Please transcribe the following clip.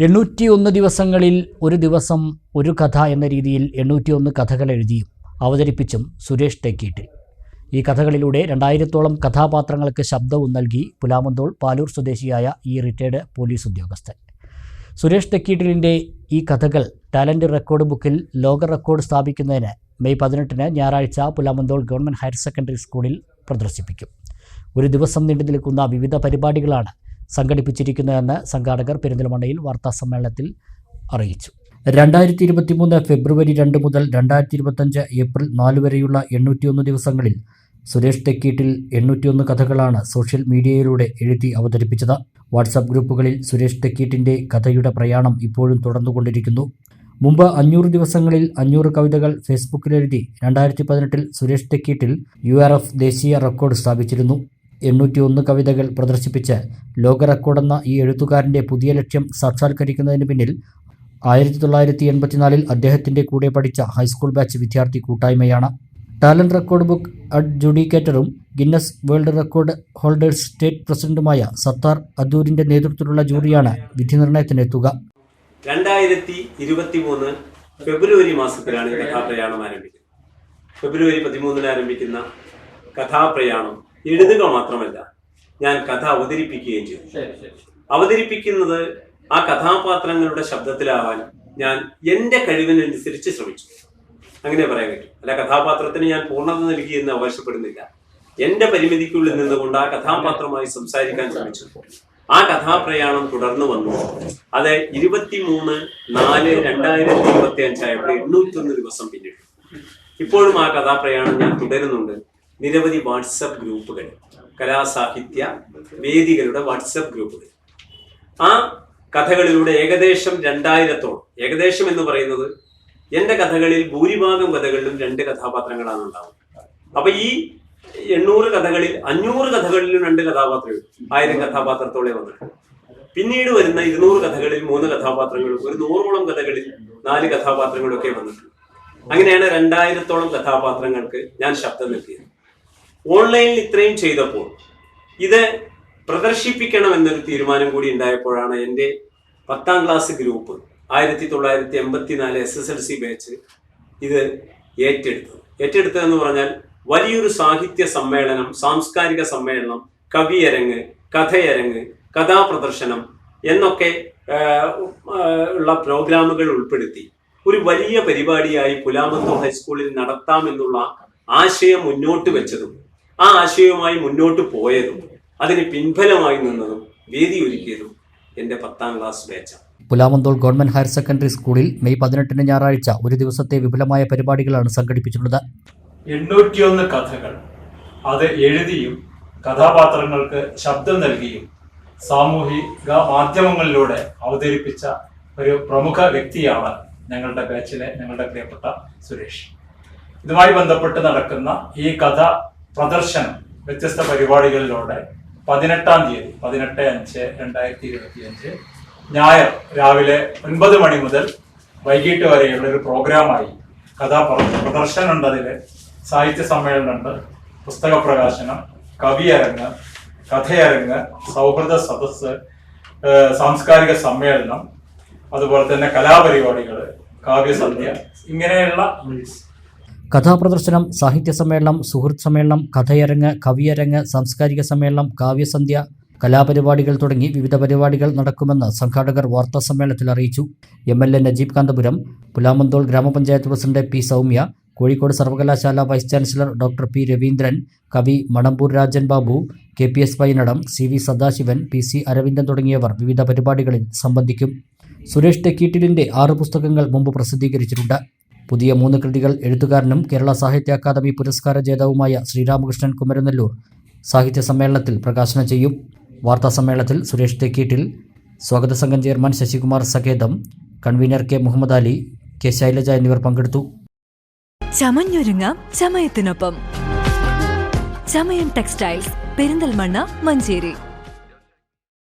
എണ്ണൂറ്റി ഒന്ന് ദിവസങ്ങളിൽ ഒരു ദിവസം ഒരു കഥ എന്ന രീതിയിൽ എണ്ണൂറ്റിയൊന്ന് കഥകൾ എഴുതിയും അവതരിപ്പിച്ചും സുരേഷ് തെക്കീട്ടിൽ. ഈ കഥകളിലൂടെ രണ്ടായിരത്തോളം കഥാപാത്രങ്ങൾക്ക് ശബ്ദവും നൽകി പുലാമന്തോൾ പാലൂർ സ്വദേശിയായ ഈ റിട്ടയർഡ് പോലീസ് ഉദ്യോഗസ്ഥൻ. സുരേഷ് തെക്കീട്ടിലിന്റെ ഈ കഥകൾ ടാലന്റ് റെക്കോർഡ് ബുക്കിൽ ലോക റെക്കോർഡ് സ്ഥാപിക്കുന്നതിന് മെയ് പതിനെട്ടിന് ഞായറാഴ്ച പുലാമന്തോൾ ഗവൺമെന്റ് ഹയർ സെക്കൻഡറി സ്കൂളിൽ പ്രദർശിപ്പിക്കും. ഒരു ദിവസം നീണ്ടു നിൽക്കുന്ന വിവിധ പരിപാടികളാണ് സംഘടിപ്പിച്ചിരിക്കുന്നതെന്ന് സംഘാടകർ പെരിന്തൽമണ്ണയിൽ വാർത്താസമ്മേളനത്തിൽ അറിയിച്ചു. രണ്ടായിരത്തി ഇരുപത്തി മൂന്ന് ഫെബ്രുവരി രണ്ട് മുതൽ രണ്ടായിരത്തി ഇരുപത്തഞ്ച് ഏപ്രിൽ നാല് വരെയുള്ള എണ്ണൂറ്റിയൊന്ന് ദിവസങ്ങളിൽ സുരേഷ് തെക്കീട്ടിൽ എണ്ണൂറ്റിയൊന്ന് കഥകളാണ് സോഷ്യൽ മീഡിയയിലൂടെ എഴുതി അവതരിപ്പിച്ചത്. വാട്സാപ്പ് ഗ്രൂപ്പുകളിൽ സുരേഷ് തെക്കീട്ടിന്റെ കഥയുടെ പ്രയാണം ഇപ്പോഴും തുടർന്നുകൊണ്ടിരിക്കുന്നു. മുമ്പ് അഞ്ഞൂറ് ദിവസങ്ങളിൽ അഞ്ഞൂറ് കവിതകൾ ഫേസ്ബുക്കിലെഴുതി രണ്ടായിരത്തി പതിനെട്ടിൽ സുരേഷ് തെക്കീട്ടിൽ യു ദേശീയ റെക്കോർഡ് സ്ഥാപിച്ചിരുന്നു. എണ്ണൂറ്റി ഒന്ന് കവിതകൾ പ്രദർശിപ്പിച്ച് ലോക റെക്കോർഡെന്ന ഈ എഴുത്തുകാരന്റെ പുതിയ ലക്ഷ്യം സാക്ഷാത്കരിക്കുന്നതിന് പിന്നിൽ ആയിരത്തി തൊള്ളായിരത്തി എൺപത്തിനാലിൽ അദ്ദേഹത്തിന്റെ കൂടെ പഠിച്ച ഹൈസ്കൂൾ ബാച്ച് വിദ്യാർത്ഥി കൂട്ടായ്മയാണ്. Talent record book അഡ്ജുഡിക്കേറ്ററും Guinness world record holders state പ്രസിഡന്റുമായ സത്താർ അദൂരിന്റെ നേതൃത്വത്തിലുള്ള ജൂറിയാണ് വിധി നിർണയത്തിനെത്തുക രണ്ടായിരത്തി ഇരുപത്തി മൂന്ന് ഫെബ്രുവരി മാസത്തിലാണ് കഥാപ്രയാണം ആരംഭിക്കുന്നത്. ഫെബ്രുവരി പതിമൂന്നിന് ആരംഭിക്കുന്ന കഥാപ്രയാണം എഴുതുക മാത്രമല്ല ഞാൻ കഥ അവതരിപ്പിക്കുകയും ചെയ്തു അവതരിപ്പിക്കുന്നത് ആ കഥാപാത്രങ്ങളുടെ ശബ്ദത്തിലാവാൻ ഞാൻ എന്റെ കഴിവിനനുസരിച്ച് ശ്രമിച്ചു. അങ്ങനെ പറയാൻ പറ്റും. അല്ല കഥാപാത്രത്തിന് ഞാൻ പൂർണത നൽകി എന്ന് അവകാശപ്പെടുന്നില്ല. എന്റെ പരിമിതിക്കുള്ളിൽ നിന്നുകൊണ്ട് ആ കഥാപാത്രമായി സംസാരിക്കാൻ ശ്രമിച്ചു. ആ കഥാപ്രയാണം തുടർന്നു വന്നു. അത് ഇരുപത്തിമൂന്ന് നാല് രണ്ടായിരത്തി ഇരുപത്തി അഞ്ചായപ്പോൾ എണ്ണൂറ്റൊന്ന് ദിവസം പിന്നിട്ടു. ഇപ്പോഴും ആ കഥാപ്രയാണം ഞാൻ തുടരുന്നുണ്ട്. നിരവധി വാട്സപ്പ് ഗ്രൂപ്പുകൾ കലാസാഹിത്യ വേദികളുടെ വാട്സപ്പ് ഗ്രൂപ്പുകൾ. ആ കഥകളിലൂടെ ഏകദേശം രണ്ടായിരത്തോളം ഏകദേശം എന്ന് പറയുന്നത് എന്റെ കഥകളിൽ ഭൂരിഭാഗം കഥകളിലും രണ്ട് കഥാപാത്രങ്ങളാണ് ഉണ്ടാവുന്നത്. അപ്പൊ ഈ എണ്ണൂറ് കഥകളിൽ അഞ്ഞൂറ് കഥകളിലും രണ്ട് കഥാപാത്രങ്ങൾ ആയിരം കഥാപാത്രത്തോടെ വന്നിട്ടുണ്ട്. പിന്നീട് വരുന്ന ഇരുന്നൂറ് കഥകളിൽ മൂന്ന് കഥാപാത്രങ്ങളും ഒരു നൂറോളം കഥകളിൽ നാല് കഥാപാത്രങ്ങളൊക്കെ വന്നിട്ടുണ്ട്. അങ്ങനെയാണ് രണ്ടായിരത്തോളം കഥാപാത്രങ്ങൾക്ക് ഞാൻ ശബ്ദം നൽകിയത്. ഓൺലൈനിൽ ഇത്രയും ചെയ്തപ്പോൾ ഇത് പ്രദർശിപ്പിക്കണം എന്നൊരു തീരുമാനം കൂടി ഉണ്ടായപ്പോഴാണ് എന്റെ പത്താം ക്ലാസ് ഗ്രൂപ്പ് ആയിരത്തി തൊള്ളായിരത്തി എൺപത്തിനാല് S S L C batch ഇത് ഏറ്റെടുത്തത്. ഏറ്റെടുത്തതെന്ന് പറഞ്ഞാൽ വലിയൊരു സാഹിത്യ സമ്മേളനം സാംസ്കാരിക സമ്മേളനം കവിയരങ്ങ് കഥയരങ്ങ് കഥാപ്രദർശനം എന്നൊക്കെ ഉള്ള പ്രോഗ്രാമുകൾ ഉൾപ്പെടുത്തി. ഒരു വലിയ പരിപാടിയായി പുലാമത്തോ ഹൈസ്കൂളിൽ നടത്താമെന്നുള്ള ആശയം മുന്നോട്ട് വെച്ചതും ആ ആശയവുമായി മുന്നോട്ട് പോയതും അതിന് പിൻഫലമായി നിന്നതും വേദി ഒരുക്കിയതും എന്റെ പത്താം ക്ലാസ് ബാച്ചാണ് പുലാമന്തോൾ ഗവൺമെന്റ് ഹയർ സെക്കൻഡറി സ്കൂളിൽ മെയ് പതിനെട്ടിന് ഞായറാഴ്ച ഒരു ദിവസത്തെ വിപുലമായ പരിപാടികളാണ് സംഘടിപ്പിച്ചിട്ടുള്ളത്. എണ്ണൂറ്റിയൊന്ന് കഥകൾ. അത് എഴുതിയും കഥാപാത്രങ്ങൾക്ക് ശബ്ദം നൽകിയും സാമൂഹിക മാധ്യമങ്ങളിലൂടെ അവതരിപ്പിച്ച ഒരു പ്രമുഖ വ്യക്തിയാണ് ഞങ്ങളുടെ ബാച്ചിലെ ഞങ്ങളുടെ പ്രിയപ്പെട്ട സുരേഷ്. ഇതുമായി ബന്ധപ്പെട്ട് നടക്കുന്ന ഈ കഥ പ്രദർശനം വ്യത്യസ്ത പരിപാടികളിലൂടെ പതിനെട്ടാം തീയതി പതിനെട്ട് അഞ്ച് രണ്ടായിരത്തി ഇരുപത്തി അഞ്ച് ഞായർ രാവിലെ ഒൻപത് മണി മുതൽ വൈകിട്ട് വരെയുള്ള ഒരു പ്രോഗ്രാമായി കഥാ പ്രദർശനം പ്രദർശനമുണ്ട് അതിൽ സാഹിത്യ സമ്മേളനമുണ്ട് പുസ്തക പ്രകാശനം കവിയരങ്ങ് കഥയരങ്ങ് സൗഹൃദ സദസ്സ് സാംസ്കാരിക സമ്മേളനം അതുപോലെ തന്നെ കലാപരിപാടികൾ കാവ്യസന്ധ്യ ഇങ്ങനെയുള്ള കഥാപ്രദർശനം സാഹിത്യ സമ്മേളനം സുഹൃത്ത് സമ്മേളനം കഥയരങ്ങ് കവിയരങ്ങ് സാംസ്കാരിക സമ്മേളനം കാവ്യസന്ധ്യ കലാപരിപാടികൾ തുടങ്ങി വിവിധ പരിപാടികൾ നടക്കുമെന്ന് സംഘാടകർ വാർത്താ സമ്മേളനത്തിൽ അറിയിച്ചു. M L A Najeeb Kanthapuram Pulamanthole ഗ്രാമപഞ്ചായത്ത് പ്രസിഡന്റ് പി സൗമ്യ കോഴിക്കോട് സർവകലാശാല vice chancellor doctor P Raveendran കവി Manamboor Rajan Babu K P S Painadam C V Sadasivan P C Aravindan തുടങ്ങിയവർ വിവിധ പരിപാടികളിൽ സംബന്ധിക്കും. സുരേഷ് ടെക്കീട്ടിലിന്റെ ആറ് പുസ്തകങ്ങൾ മുമ്പ് പ്രസിദ്ധീകരിച്ചിട്ടുണ്ട്. പുതിയ മൂന്ന് കൃതികൾ എഴുത്തുകാരനും കേരള സാഹിത്യ അക്കാദമി പുരസ്കാര ജേതാവുമായ ശ്രീരാമകൃഷ്ണൻ കുമരനെല്ലൂർ. സാഹിത്യ സമ്മേളനത്തിൽ പ്രകാശനം ചെയ്യും. വാർത്താ സമ്മേളനത്തിൽ സുരേഷ് തെക്കീട്ടിൽ. സ്വാഗത സംഘം chairman Sasikumar Saketham. Convener K Muhammad Ali K Shailaja എന്നിവർ പങ്കെടുത്തു. ചമഞ്ഞൊരുങ്ങാം ചമയത്തിനൊപ്പം. ചമയം ടെക്സ്റ്റൈൽസ് പെരിന്തൽമണ്ണ മഞ്ചേരി.